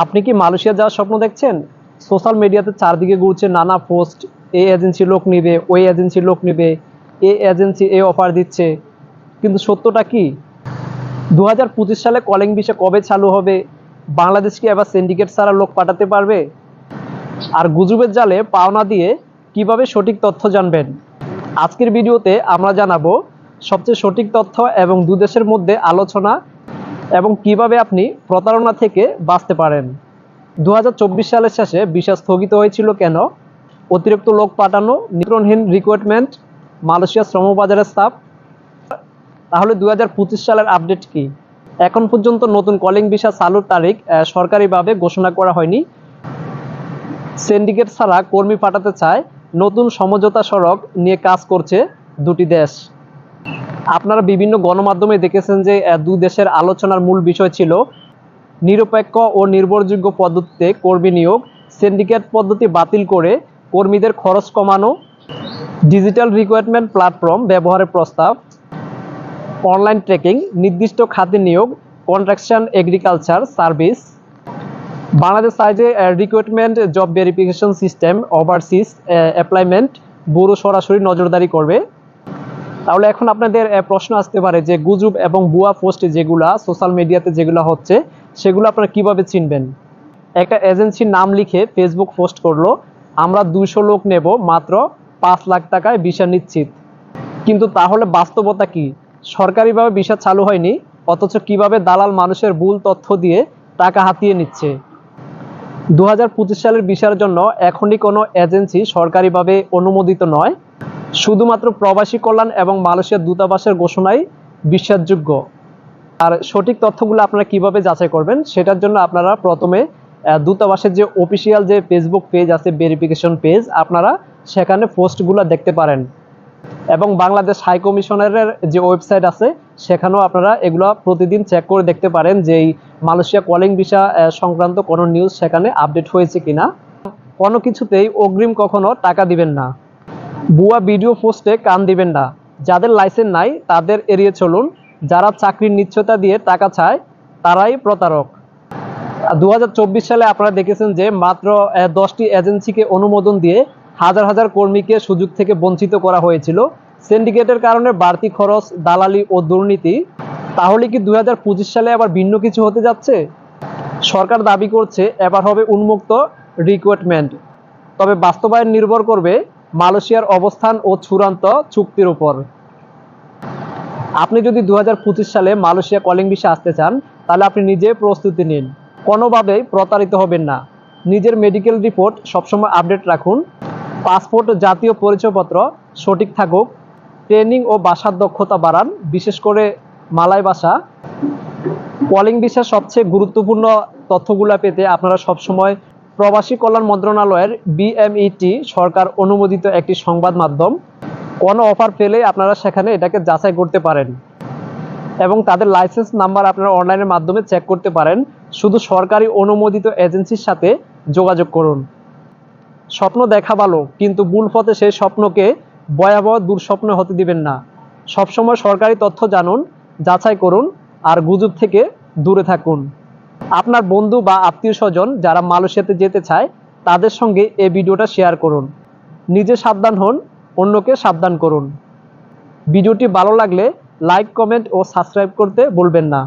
আপনি কি মালয়েশিয়া যাওয়ার স্বপ্ন দেখছেন? সোশ্যাল মিডিয়াতে চারদিকে ঘুরছে নানা পোস্ট এই এজেন্সির লোক নিবে, ওই এজেন্সির লোক নিবে, এ এজেন্সি এ অফার দিচ্ছে। কিন্তু সত্যটা কি? দু হাজার পঁচিশ সালে কলিং ভিসা কবে চালু হবে? বাংলাদেশ কি এবার সিন্ডিকেট ছাড়া লোক পাঠাতে পারবে? আর গুজবের জালে পাওনা দিয়ে কীভাবে সঠিক তথ্য জানবেন? আজকের ভিডিওতে আমরা জানাব, সবচেয়ে সঠিক তথ্য এবং দু দেশের মধ্যে আলোচনা এবং কীভাবে আপনি প্রতারণা থেকে বাঁচতে পারেন? দু হাজার চব্বিশ সালের শেষে ভিসা স্থগিত হয়েছিল কেন? অতিরিক্ত লোক পাঠানো, নিয়ন্ত্রণহীন রিক্রুটমেন্ট মালয়েশিয়া শ্রমবাজারের স্টাফ তাহলে দু হাজার পঁচিশ সালের আপডেট কি? এখন পর্যন্ত নতুন কলিং ভিসা চালুর তারিখ সরকারিভাবে ঘোষণা করা হয়নি। সিন্ডিকেট ছাড়া কর্মী পাঠাতে চায় নতুন সমঝোতা সড়ক নিয়ে কাজ করছে দুটি দেশ। আপনারা বিভিন্ন গণমাধ্যমে দেখেছেন যে দুই দেশের আলোচনার মূল বিষয় ছিল নিরপেক্ষ ও নির্ভরযোগ্য পদ্ধতিতে কর্মী নিয়োগ সিন্ডিকেট পদ্ধতি বাতিল করে কর্মীদের খরচ কমানো ডিজিটাল রিক্রুটমেন্ট প্ল্যাটফর্ম ব্যবহারের প্রস্তাব অনলাইন ট্রেকিং নির্দিষ্ট খাতে নিয়োগ কন্ট্রাকশন এগ্রিকালচার সার্ভিস বাংলাদেশ সাইজে recruitment job verification system overseas employment bureau সরাসরি নজরদারি করবে। তাহলে এখন আপনাদের প্রশ্ন আসতে পারে যে গুজব এবং ভুয়া পোস্ট যেগুলা সোশ্যাল মিডিয়াতে যেগুলো হচ্ছে, সেগুলো আপনারা কীভাবে চিনবেন? একটা এজেন্সির নাম লিখে ফেসবুক পোস্ট করল, আমরা দুইশো লোক নেব, মাত্র পাঁচ লাখ টাকায় ভিসা নিশ্চিত। কিন্তু তাহলে বাস্তবতা কি? সরকারিভাবে ভিসা চালু হয়নি, অথচ কীভাবে দালাল মানুষের ভুল তথ্য দিয়ে টাকা হাতিয়ে নিচ্ছে? দু হাজার পঁচিশ সালের ভিসার জন্য এখনই কোনো এজেন্সি সরকারিভাবে অনুমোদিত নয়। শুধুমাত্র প্রবাসী কল্যাণ এবং মালয়েশিয়ার দূতাবাসের ঘোষণাই বিশ্বাসযোগ্য। আর সঠিক তথ্যগুলো আপনারা কীভাবে যাচাই করবেন, সেটার জন্য আপনারা প্রথমে দূতাবাসের যে অফিসিয়াল যে ফেসবুক পেজ আছে ভেরিফিকেশন পেজ আপনারা সেখানে পোস্টগুলো দেখতে পারেন। এবং বাংলাদেশ হাই কমিশনারের যে ওয়েবসাইট আছে, সেখানেও আপনারা এগুলো প্রতিদিন চেক করে দেখতে পারেন যে এই মালয়েশিয়া কলিং ভিসা সংক্রান্ত কোনো নিউজ সেখানে আপডেট হয়েছে কিনা। কোনো কিছুতেই অগ্রিম কখনো টাকা দিবেন না। ভুয়া ভিডিও পোস্টে কান দিবেন না। যাদের লাইসেন্স নাই, তাদের এড়িয়ে চলুন। যারা চাকরির নিশ্চয়তা দিয়ে টাকা চায়, তারাই প্রতারক। দু হাজার চব্বিশ সালে আপনারা দেখেছেন যে মাত্র দশটি এজেন্সিকে অনুমোদন দিয়ে হাজার হাজার কর্মীকে সুযোগ থেকে বঞ্চিত করা হয়েছিল। সিন্ডিকেটের কারণে বাড়তি খরচ, দালালি ও দুর্নীতি। তাহলে কি দু হাজার পঁচিশ সালে আবার ভিন্ন কিছু হতে যাচ্ছে? সরকার দাবি করছে, এবার হবে উন্মুক্ত রিক্রুটমেন্ট তবে বাস্তবায়ন নির্ভর করবে মালয়েশিয়ার অবস্থান ও চূড়ান্ত চুক্তির উপর। আপনি যদি দু হাজার পঁচিশ সালে মালয়েশিয়া কলিং ভিসা আসতে চান, তাহলে আপনি নিজে প্রস্তুতি নিন। কোনোভাবেই প্রতারিত হবেন না। নিজের মেডিকেল রিপোর্ট সবসময় আপডেট রাখুন। পাসপোর্ট, জাতীয় পরিচয়পত্র সঠিক থাকুক। ট্রেনিং ও বাসার দক্ষতা বাড়ান, বিশেষ করে মালয় বাসা। কলিং ভিসার সবচেয়ে গুরুত্বপূর্ণ তথ্যগুলো পেতে আপনারা সবসময় প্রবাসী কল্যাণ মন্ত্রণালয়ের বিএমইটি সরকার অনুমোদিত একটি সংবাদ মাধ্যম। কোনো অফার পেলে আপনারা সেখানে এটাকে যাচাই করতে পারেন। এবং তাদের লাইসেন্স নাম্বার আপনারা অনলাইনের মাধ্যমে চেক করতে পারেন। শুধু সরকারি অনুমোদিত এজেন্সির সাথে যোগাযোগ করুন। স্বপ্ন দেখা ভালো, কিন্তু ভুল পথে সেই স্বপ্নকে ভয়াবহ দুঃস্বপ্ন হতে দিবেন না। সবসময় সরকারি তথ্য জানুন, যাচাই করুন, আর গুজব থেকে দূরে থাকুন। আপনার বন্ধু বা আত্মীয় স্বজন যারা মালয়েশিয়াতে যেতে চায়, তাদের সঙ্গে এই ভিডিওটা শেয়ার করুন। নিজে সাবধান হন, অন্যকে সাবধান করুন। ভিডিওটি ভালো লাগলে লাইক কমেন্ট ও সাবস্ক্রাইব করতে ভুলবেন না।